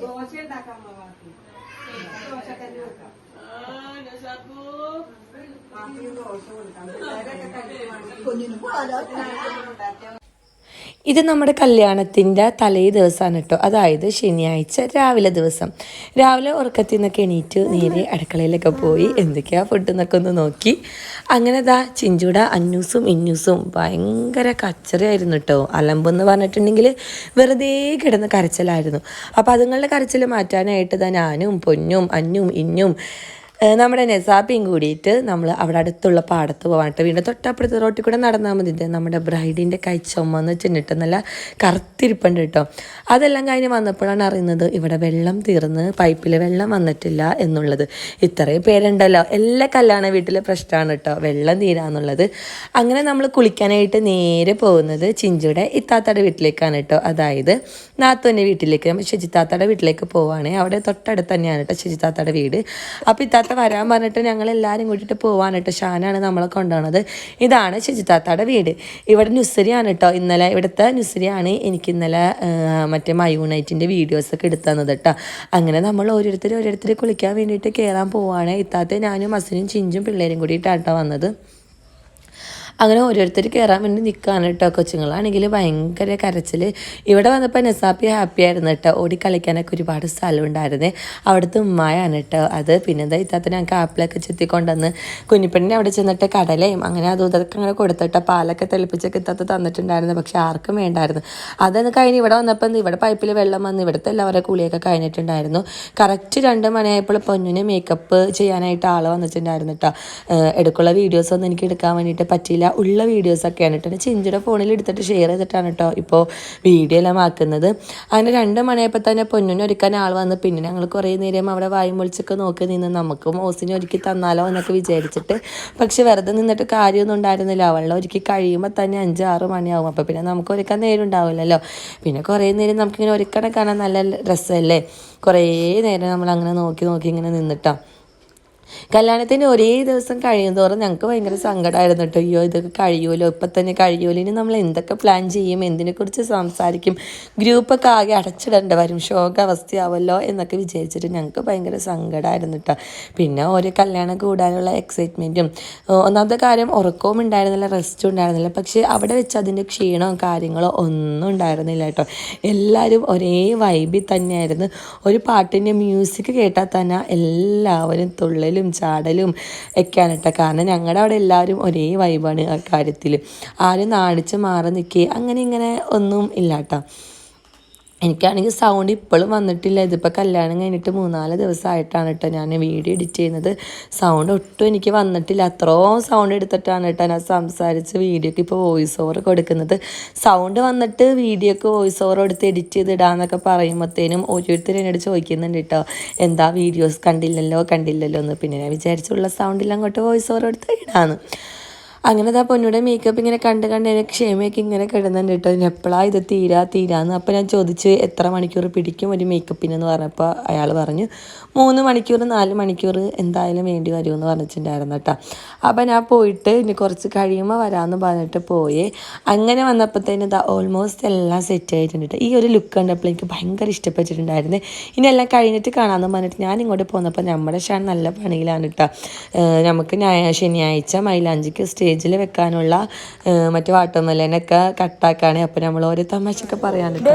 ദോശ ഉണ്ടാക്കാം ദോശ തന്നെ വെക്കാം ദോശ കൊടുക്കാം. പിള്ളേരൊക്കെ കഴിക്കുവാണെങ്കിൽ ഇത് നമ്മുടെ കല്യാണത്തിന്റെ തലേ ദിവസമാണ് കേട്ടോ. അതായത് ശനിയാഴ്ച രാവിലെ ദിവസം. രാവിലെ ഉറക്കത്തിൽ നിന്നൊക്കെ എണീറ്റ് നേരെ അടുക്കളയിലൊക്കെ പോയി എന്തൊക്കെയാ ഫുഡ് എന്നൊക്കെ ഒന്ന് നോക്കി. അങ്ങനെ ദാ ചിഞ്ചൂട അന്നൂസും ഇന്നൂസും ഭയങ്കര കച്ചറയായിരുന്നു കേട്ടോ. അലമ്പെന്ന് പറഞ്ഞിട്ടുണ്ടെങ്കിൽ വെറുതെ കിടന്ന് കരച്ചിലായിരുന്നു. അപ്പോൾ അതുങ്ങളുടെ കരച്ചിൽ മാറ്റാനായിട്ട് ദാ ഞാനും പൊന്നും അന്നും ഇന്നും നമ്മുടെ നെസാബിയും കൂടിയിട്ട് നമ്മൾ അവിടെ അടുത്തുള്ള പാടത്ത് പോകാനായിട്ട് വീണ്ടും തൊട്ടപ്പുറത്ത് റോട്ടിൽ കൂടെ നടന്നാൽ മതി നമ്മുടെ ബ്രൈഡിന്റെ കൈ ചുമന്ന് വെച്ചിട്ട് നല്ല കറുത്തിരിപ്പുണ്ട് കേട്ടോ. അതെല്ലാം കഴിഞ്ഞ് വന്നപ്പോഴാണ് അറിയുന്നത് ഇവിടെ വെള്ളം തീർന്ന് പൈപ്പിൽ വെള്ളം വന്നിട്ടില്ല എന്നുള്ളത്. ഇത്രയും പേരുണ്ടല്ലോ. എല്ലാ കല്യാണ വീട്ടിലെ പ്രശ്നമാണ് കേട്ടോ. വെള്ളം തീരാന്നുള്ളത്. അങ്ങനെ നമ്മൾ കുളിക്കാനായിട്ട് നേരെ പോകുന്നത് ചിഞ്ചുടെ ഇത്താത്തയുടെ വീട്ടിലേക്കാണ് കേട്ടോ. അതായത് നാത്തുവിന്റെ വീട്ടിലേക്ക്. ശുചിത്താത്തയുടെ വീട്ടിലേക്ക് പോവുകയാണെങ്കിൽ അവിടെ തൊട്ടടുത്ത് തന്നെയാണ് കേട്ടോ ശുചിത്താത്തയുടെ വീട്. അപ്പോൾ ഇത്താത്ത വരാൻ പറഞ്ഞിട്ട് ഞങ്ങൾ എല്ലാവരും കൂട്ടിയിട്ട് പോവാൻ കേട്ടോ ഷാനാണ് നമ്മളെ കൊണ്ടുപോകുന്നത് ഇതാണ് ശുചിത്താത്തയുടെ വീട്. ഇവിടെ നുസരിയാണ് കേട്ടോ ഇന്നലെ ഇവിടുത്തെ നുസരിയാണ് എനിക്ക് ഇന്നലെ മറ്റേ മയൂണൈറ്റിന്റെ വീഡിയോസൊക്കെ എടുത്തു തന്നത് കേട്ടോ അങ്ങനെ നമ്മൾ ഓരോരുത്തർ ഓരോരുത്തർ കുളിക്കാൻ വേണ്ടിയിട്ട് കയറാൻ പോവാണ്. ഇത്താത്ത ഞാനും അസിനും ചിഞ്ചും പിള്ളേരും കൂടിയിട്ടാണ് കേട്ടോ വന്നത്. അങ്ങനെ ഓരോരുത്തർ കയറാൻ വേണ്ടി നിൽക്കുകയാണ് കേട്ടോ കൊച്ചുങ്ങളാണെങ്കിൽ ഭയങ്കര കരച്ചിൽ ഇവിടെ വന്നപ്പോൾ നസാപ്പി ഹാപ്പി ആയിരുന്നു കേട്ടോ ഓടി കളിക്കാനൊക്കെ ഒരുപാട് സ്ഥലം ഉണ്ടായിരുന്നേ അവിടുത്തെ ഉമ്മായാണ് കേട്ടോ അത്. പിന്നെ എന്താ ഇത്താത്ത ഞങ്ങൾക്ക് ആപ്പിളൊക്കെ ചെത്തിക്കൊണ്ടുവന്ന് കുഞ്ഞിപ്പെണ്ണിനെ അവിടെ ചെന്നിട്ട് കടലയും അങ്ങനെ അതും ഇതൊക്കെ അങ്ങനെ കൊടുത്തിട്ട് പാലൊക്കെ തെളിപ്പിച്ചൊക്കെ ഇത്താത്ത തന്നിട്ടുണ്ടായിരുന്നു. പക്ഷെ ആർക്കും വേണ്ടായിരുന്നു. അതെന്ന് കഴിഞ്ഞ് ഇവിടെ വന്നപ്പോൾ ഇവിടെ പൈപ്പിൽ വെള്ളം വന്ന് ഇവിടുത്തെ എല്ലാവരുടെ കുളിയൊക്കെ കഴിഞ്ഞിട്ടുണ്ടായിരുന്നു. കറക്റ്റ് രണ്ട് മണിയായപ്പോൾ പൊന്നിന് മേക്കപ്പ് ചെയ്യാനായിട്ട് ആൾ വന്നിട്ടുണ്ടായിരുന്നു കേട്ടോ എടുക്കുള്ള വീഡിയോസ് ഒന്നും എനിക്ക് എടുക്കാൻ വേണ്ടിയിട്ട് പറ്റിയില്ല ഉള്ള വീഡിയോസൊക്കെയാണ് കേട്ടോ ചിഞ്ചിയുടെ ഫോണിൽ എടുത്തിട്ട് ഷെയർ ചെയ്തിട്ടാണ് കേട്ടോ ഇപ്പോൾ വീഡിയോ എല്ലാം ആക്കുന്നത്. അങ്ങനെ രണ്ട് മണിയായപ്പോൾ തന്നെ പൊന്നിനെ ഒരുക്കാൻ ആൾ വന്ന്. പിന്നെ ഞങ്ങൾ കുറേ നേരം അവിടെ വായും പൊളിച്ചൊക്കെ നോക്കി നിന്ന് നമുക്ക് മോസിനെ ഒരുക്കി തന്നാലോ എന്നൊക്കെ വിചാരിച്ചിട്ട്. പക്ഷെ വെറുതെ നിന്നിട്ട് കാര്യമൊന്നും ഉണ്ടായിരുന്നില്ല. അവളെ ഒരുക്കി കഴിയുമ്പോൾ തന്നെ അഞ്ച് ആറ് മണിയാവും. അപ്പോൾ പിന്നെ നമുക്ക് ഒരുക്കാൻ നേരം ഉണ്ടാവില്ലല്ലോ. പിന്നെ കുറേ നേരം നമുക്കിങ്ങനെ ഒരുക്കണ കാണാൻ നല്ല രസമല്ലേ കുറേ നേരം നമ്മൾ അങ്ങനെ നോക്കി നോക്കി ഇങ്ങനെ നിന്നിട്ടാ. കല്യാണത്തിന് ഒരേ ദിവസം കഴിയുന്തോറും ഞങ്ങൾക്ക് ഭയങ്കര സങ്കടമായിരുന്നു കേട്ടോ അയ്യോ ഇതൊക്കെ കഴിയുമല്ലോ ഇപ്പം തന്നെ കഴിയുമല്ലോ ഇനി നമ്മൾ എന്തൊക്കെ പ്ലാൻ ചെയ്യും? എന്തിനെക്കുറിച്ച് സംസാരിക്കും? ഗ്രൂപ്പൊക്കെ ആകെ അടച്ചിടേണ്ട വരും. ശോകാവസ്ഥയാവല്ലോ എന്നൊക്കെ വിചാരിച്ചിട്ട് ഞങ്ങൾക്ക് ഭയങ്കര സങ്കടമായിരുന്നു കേട്ടോ പിന്നെ ഓരോ കല്യാണം കൂടാനുള്ള എക്സൈറ്റ്മെന്റും ഒന്നാമത്തെ കാര്യം ഉറക്കവും ഉണ്ടായിരുന്നില്ല റെസ്റ്റും ഉണ്ടായിരുന്നില്ല. പക്ഷേ അവിടെ വെച്ച് അതിന്റെ ക്ഷീണവും കാര്യങ്ങളോ ഒന്നും ഉണ്ടായിരുന്നില്ല കേട്ടോ എല്ലാവരും ഒരേ വൈബിൽ തന്നെയായിരുന്നു. ഒരു പാട്ടിന്റെ മ്യൂസിക് കേട്ടാൽ തന്നെ എല്ലാവരും തുള്ളലും ചാടലും ഒക്കെയാണ് കേട്ടോ കാരണം ഞങ്ങളുടെ അവിടെ എല്ലാവരും ഒരേ വൈബാണ് ആ കാര്യത്തിൽ ആരും നാണിച്ച് മാറി നിൽക്കുക അങ്ങനെ ഇങ്ങനെ ഒന്നും ഇല്ല കേട്ടോ എനിക്കാണെങ്കിൽ സൗണ്ട് ഇപ്പോഴും വന്നിട്ടില്ല. ഇതിപ്പോൾ കല്യാണം കഴിഞ്ഞിട്ട് മൂന്നാൽ ദിവസമായിട്ടാണ് കേട്ടോ ഞാൻ വീഡിയോ എഡിറ്റ് ചെയ്യുന്നത്. സൗണ്ട് ഒട്ടും എനിക്ക് വന്നിട്ടില്ല. അത്രയും സൗണ്ട് എടുത്തിട്ടാണ് കേട്ടോ ഞാൻ സംസാരിച്ച് വീഡിയോക്ക് ഇപ്പോൾ വോയിസ് ഓവർ കൊടുക്കുന്നത്. സൗണ്ട് വന്നിട്ട് വീഡിയോക്ക് വോയിസ് ഓവർ എടുത്ത് എഡിറ്റ് ചെയ്ത് ഇടാന്നൊക്കെ പറയുമ്പോഴത്തേനും ഓരോരുത്തരും എന്നോട് ചോദിക്കുന്നുണ്ട് കേട്ടോ എന്താ വീഡിയോസ് കണ്ടില്ലല്ലോ കണ്ടില്ലല്ലോ എന്ന്. പിന്നെ ഞാൻ വിചാരിച്ചുള്ള സൗണ്ടിൽ അങ്ങോട്ട് വോയിസ് ഓവർ എടുത്ത് ഇടാന്ന്. അങ്ങനെ ദാ പൊന്നിയുടെ മേക്കപ്പ് ഇങ്ങനെ കണ്ട് കണ്ട് എന്നെ ക്ഷമയൊക്കെ ഇങ്ങനെ കിടന്നുണ്ട് കേട്ടോ. എപ്പോഴാണ് ഇത് തീരാ തീരാന്ന്. അപ്പോൾ ഞാൻ ചോദിച്ച് എത്ര മണിക്കൂർ പിടിക്കും ഒരു മേക്കപ്പിനെന്ന് പറഞ്ഞപ്പോൾ അയാൾ പറഞ്ഞു മൂന്ന് മണിക്കൂർ നാല് മണിക്കൂർ എന്തായാലും വേണ്ടി വരുമെന്ന് പറഞ്ഞിട്ടുണ്ടായിരുന്നു കേട്ടോ. അപ്പോൾ ഞാൻ പോയിട്ട് ഇനി കുറച്ച് കഴിയുമ്പോൾ വരാമെന്ന് പറഞ്ഞിട്ട് പോയി. അങ്ങനെ വന്നപ്പോഴത്തേന് ഇതാ ഓൾമോസ്റ്റ് എല്ലാം സെറ്റ് ആയിട്ടുണ്ട് കേട്ടോ. ഈ ഒരു ലുക്ക് കണ്ടപ്പോൾ എനിക്ക് ഭയങ്കര ഇഷ്ടപ്പെട്ടിട്ടുണ്ടായിരുന്നു. ഇനി എല്ലാം കഴിഞ്ഞിട്ട് കാണാമെന്ന് പറഞ്ഞിട്ട് ഞാൻ ഇങ്ങോട്ട് പോന്നപ്പോൾ നമ്മുടെ ഷാൻ നല്ല പണിയിലാണ് കേട്ടോ. നമുക്ക് ശനിയാഴ്ച മൈലാഞ്ചിക്ക് സ്റ്റേജിൽ വെക്കാനുള്ള മറ്റു വാട്ടർമെലനൊക്കെ കട്ടാക്കാണ്. അപ്പോൾ നമ്മൾ ഓരോ തമാശയൊക്കെ പറയാനുണ്ട്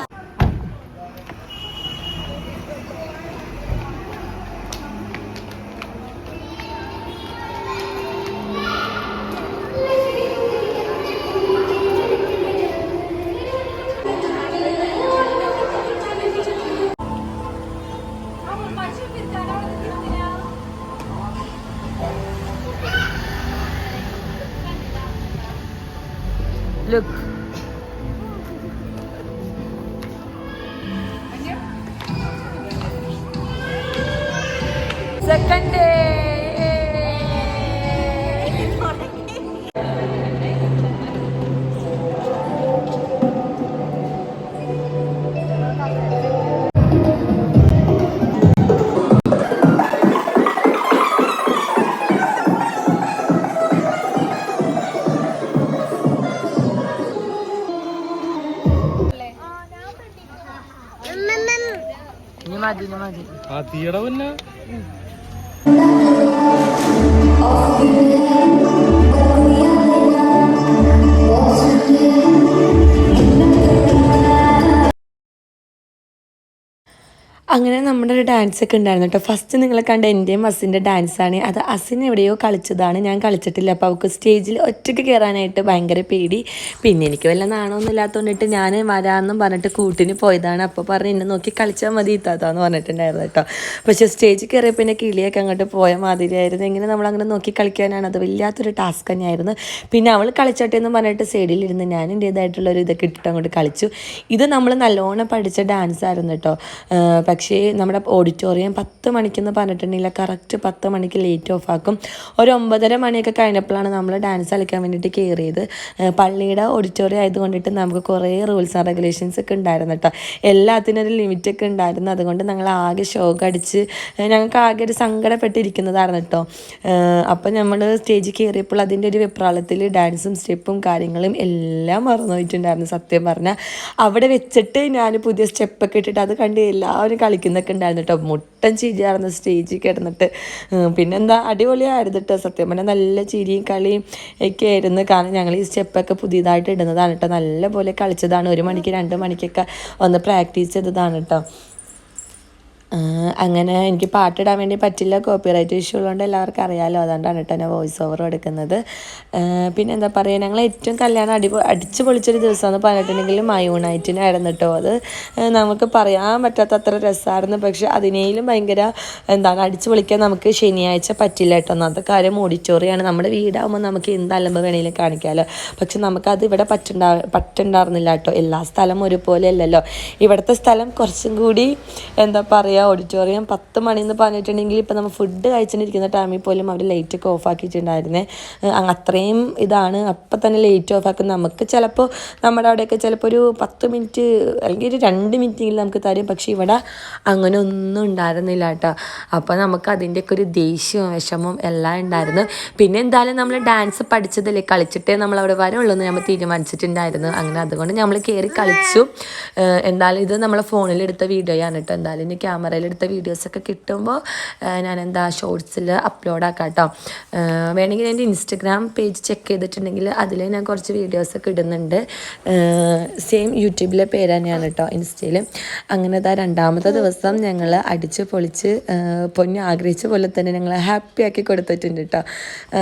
ഡേ ടു ഡേ ടു അതിന് മതി. ആ പിന്നെ അങ്ങനെ നമ്മുടെ ഒരു ഡാൻസ് ഒക്കെ ഉണ്ടായിരുന്നു കേട്ടോ ഫസ്റ്റ് നിങ്ങളെ കണ്ട എന്റെയും അസിന്റെ ഡാൻസാണ് അത് അസിൻ എവിടെയോ കളിച്ചതാണ്. ഞാൻ കളിച്ചിട്ടില്ല. അപ്പോൾ അവൾക്ക് സ്റ്റേജിൽ ഒറ്റയ്ക്ക് കയറാനായിട്ട് ഭയങ്കര പേടി. പിന്നെ എനിക്ക് വല്ല നാണമൊന്നും ഇല്ലാത്തതുകൊണ്ടിട്ട് ഞാൻ വരാമെന്നും പറഞ്ഞിട്ട് കൂട്ടിന് പോയതാണ്. അപ്പോൾ പറഞ്ഞ് എന്നെ നോക്കി കളിച്ചാൽ മതി ഇത്താത്താന്ന് പറഞ്ഞിട്ടുണ്ടായിരുന്നു കേട്ടോ പക്ഷേ സ്റ്റേജിൽ കയറിയ പിന്നെ കിളിയൊക്കെ അങ്ങോട്ട് പോയ മാതിരിയായിരുന്നു എങ്ങനെ നമ്മൾ അങ്ങനെ നോക്കി കളിക്കാനാണ്? അത് വല്ലാത്തൊരു ടാസ്ക് തന്നെയായിരുന്നു. പിന്നെ അവൾ കളിച്ചോട്ടെ എന്ന് പറഞ്ഞിട്ട് സൈഡിലിരുന്ന് ഞാൻ എന്റേതായിട്ടുള്ളൊരു ഇതൊക്കെ ഇട്ടിട്ട് അങ്ങോട്ട് കളിച്ചു. ഇത് നമ്മൾ നല്ലോണം പഠിച്ച ഡാൻസ് ആയിരുന്നു കേട്ടോ പക്ഷേ നമ്മുടെ ഓഡിറ്റോറിയം പത്ത് മണിക്കെന്ന് പറഞ്ഞിട്ടുണ്ടെങ്കിൽ കറക്റ്റ് പത്ത് മണിക്ക് ലേറ്റ് ഓഫ് ആക്കും. ഒരു ഒമ്പതര മണിയൊക്കെ കഴിഞ്ഞപ്പോഴാണ് നമ്മൾ ഡാൻസ് കളിക്കാൻ വേണ്ടിയിട്ട് കയറിയത്. പള്ളിയുടെ ഓഡിറ്റോറിയം ആയതുകൊണ്ടിട്ട് നമുക്ക് കുറേ റൂൾസ് ആൻഡ് റെഗുലേഷൻസ് ഒക്കെ ഉണ്ടായിരുന്നു കേട്ടോ. എല്ലാത്തിനും ഒരു ലിമിറ്റൊക്കെ ഉണ്ടായിരുന്നു. അതുകൊണ്ട് ഞങ്ങൾ ആകെ ഷോക്ക് അടിച്ച് ഞങ്ങൾക്ക് ആകെ ഒരു സങ്കടപ്പെട്ടിരിക്കുന്നതായിരുന്നു കേട്ടോ. അപ്പം നമ്മൾ സ്റ്റേജിൽ കയറിയപ്പോൾ അതിന്റെ ഒരു വെപ്രാളത്തിൽ ഡാൻസും സ്റ്റെപ്പും കാര്യങ്ങളും എല്ലാം മറന്നു പോയിട്ടുണ്ടായിരുന്നു സത്യം പറഞ്ഞാൽ. അവിടെ വെച്ചിട്ട് ഞാൻ പുതിയ സ്റ്റെപ്പൊക്കെ ഇട്ടിട്ട് അത് കണ്ട് എല്ലാവരും കളിക്കുന്നൊക്കെ ഉണ്ടായിരുന്നു കേട്ടോ മുട്ടൻ ചിരിയായിരുന്നു സ്റ്റേജിൽ കിടന്നിട്ട് പിന്നെന്താ അടിപൊളിയായിരുന്നു കേട്ടോ സത്യം പറഞ്ഞാൽ നല്ല ചിരിയും കളിയും ഒക്കെ ആയിരുന്നു. കാരണം ഞങ്ങൾ ഈ സ്റ്റെപ്പൊക്കെ പുതിയതായിട്ട് ഇടുന്നതാണ് കേട്ടോ നല്ല പോലെ കളിച്ചതാണ്. ഒരു മണിക്ക് രണ്ട് മണിക്കൊക്കെ ഒന്ന് പ്രാക്ടീസ് ചെയ്തതാണ് കേട്ടോ അങ്ങനെ എനിക്ക് പാട്ടിടാൻ വേണ്ടി പറ്റില്ല. കോപ്പിറൈറ്റ് ഇഷ്യൂ ഉള്ളതുകൊണ്ട് എല്ലാവർക്കും അറിയാമല്ലോ അതുകൊണ്ടാണ് കേട്ടോ ഞാൻ വോയിസ് ഓവർ എടുക്കുന്നത് പിന്നെ എന്താ പറയുക ഞങ്ങൾ ഏറ്റവും കല്യാണം അടി അടിച്ച് പൊളിച്ചൊരു ദിവസമെന്ന് പറഞ്ഞിട്ടുണ്ടെങ്കിൽ മയൂണൈറ്റിനായിരുന്നു കേട്ടോ അത്. നമുക്ക് പറയാൻ പറ്റാത്ത അത്ര രസമായിരുന്നു പക്ഷെ അതിനേലും ഭയങ്കര എന്താണ് അടിച്ച് പൊളിക്കാൻ നമുക്ക് ശനിയാഴ്ച പറ്റില്ല കേട്ടോ അന്നത്തെ കാര്യം ഓഡിറ്റോറിയമാണ് നമ്മുടെ വീടാകുമ്പോൾ നമുക്ക് എന്ത് അലമ്പ് വേണമെങ്കിലും കാണിക്കാമല്ലോ പക്ഷെ നമുക്കത് ഇവിടെ പറ്റുണ്ടാ പറ്റുണ്ടായിരുന്നില്ല കേട്ടോ എല്ലാ സ്ഥലം ഒരുപോലെ അല്ലല്ലോ ഇവിടുത്തെ സ്ഥലം കുറച്ചും കൂടി എന്താ പറയുക ഓഡിറ്റോറിയം പത്ത് മണിന്ന് പറഞ്ഞിട്ടുണ്ടെങ്കിൽ ഇപ്പം നമ്മൾ ഫുഡ് കഴിച്ചിട്ടിരിക്കുന്ന ടൈമിൽ പോലും അവർ ലൈറ്റൊക്കെ ഓഫ് ആക്കിയിട്ടുണ്ടായിരുന്നേ. അത്രയും ഇതാണ്. അപ്പം തന്നെ ലൈറ്റ് ഓഫ് ആക്കും. നമുക്ക് ചിലപ്പോൾ നമ്മുടെ അവിടെയൊക്കെ ചിലപ്പോൾ ഒരു പത്ത് മിനിറ്റ് അല്ലെങ്കിൽ ഒരു രണ്ട് മിനിറ്റെങ്കിലും നമുക്ക് തരും. പക്ഷേ ഇവിടെ അങ്ങനെ ഒന്നും ഉണ്ടായിരുന്നില്ല കേട്ടോ. അപ്പോൾ നമുക്ക് അതിന്റെയൊക്കെ ഒരു ദേഷ്യവും വിഷമവും എല്ലാം ഉണ്ടായിരുന്നു. പിന്നെ എന്തായാലും നമ്മൾ ഡാൻസ് പഠിച്ചതല്ലേ? കളിച്ചിട്ടേ നമ്മൾ അവിടെ വരുള്ളൂ എന്ന് നമ്മൾ തീരുമാനിച്ചിട്ടുണ്ടായിരുന്നു. അങ്ങനെ അതുകൊണ്ട് നമ്മൾ കയറി കളിച്ചു. എന്തായാലും ഇത് നമ്മളെ ഫോണിലെടുത്ത വീഡിയോയാണ് കേട്ടോ. എന്തായാലും ഇനി ക്യാമറയിലെടുത്ത വീഡിയോസൊക്കെ കിട്ടുമ്പോൾ ഞാൻ എന്താ ഷോർട്സിൽ അപ്ലോഡ് ആക്കാം കേട്ടോ വേണമെങ്കിൽ എന്റെ ഇൻസ്റ്റഗ്രാം പേജ് ചെക്ക് ചെയ്തിട്ടുണ്ടെങ്കിൽ അതിൽ ഞാൻ കുറച്ച് വീഡിയോസൊക്കെ ഇടുന്നുണ്ട്. സെയിം യൂട്യൂബിലെ പേര് തന്നെയാണ് കേട്ടോ ഇൻസ്റ്റയിൽ അങ്ങനെ ഇതാ രണ്ടാമത്തെ ദിവസം ഞങ്ങൾ അടിച്ച് പൊളിച്ച് പൊന്ന് ആഗ്രഹിച്ച പോലെ തന്നെ ഞങ്ങൾ ഹാപ്പി ആക്കി കൊടുത്തിട്ടുണ്ട് കേട്ടോ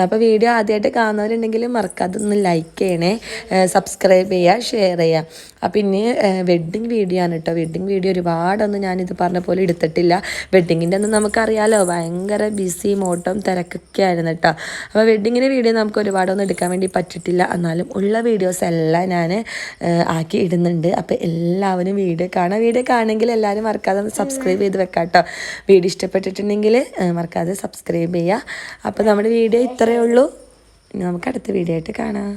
അപ്പോൾ വീഡിയോ ആദ്യമായിട്ട് കാണുന്നവരുണ്ടെങ്കിൽ മറക്കാതെ ഒന്ന് ലൈക്ക് ചെയ്യണേ സബ്സ്ക്രൈബ് ചെയ്യുക ഷെയർ ചെയ്യുക അപ്പം ഇനി വെഡ്ഡിങ് വീഡിയോ ആണ് കേട്ടോ വെഡ്ഡിങ് വീഡിയോ ഒരുപാടൊന്നും ഞാനിത് പറഞ്ഞ പോലെ എടുത്തിട്ടില്ല. വെഡ്ഡിങ്ങിന്റെ ഒന്നും നമുക്കറിയാലോ ഭയങ്കര ബിസി മോട്ടം തിരക്കൊക്കെ ആയിരുന്നു കേട്ടോ അപ്പോൾ വെഡ്ഡിങ്ങിന്റെ വീഡിയോ നമുക്ക് ഒരുപാടൊന്നും എടുക്കാൻ വേണ്ടി പറ്റിയിട്ടില്ല എന്നാലും ഉള്ള വീഡിയോസ് എല്ലാം ഞാൻ ആക്കി ഇടുന്നുണ്ട്. അപ്പോൾ എല്ലാവരും വീഡിയോ കാണാം. വീഡിയോ കാണുമെങ്കിൽ എല്ലാവരും മറക്കാതെ സബ്സ്ക്രൈബ് ചെയ്ത് വെക്കാം കേട്ടോ വീഡിയോ ഇഷ്ടപ്പെട്ടിട്ടുണ്ടെങ്കിൽ മറക്കാതെ സബ്സ്ക്രൈബ് ചെയ്യുക അപ്പോൾ നമ്മുടെ വീഡിയോ ഇത്രയേ ഉള്ളൂ. നമുക്ക് അടുത്ത വീഡിയോ ആയിട്ട് കാണാം.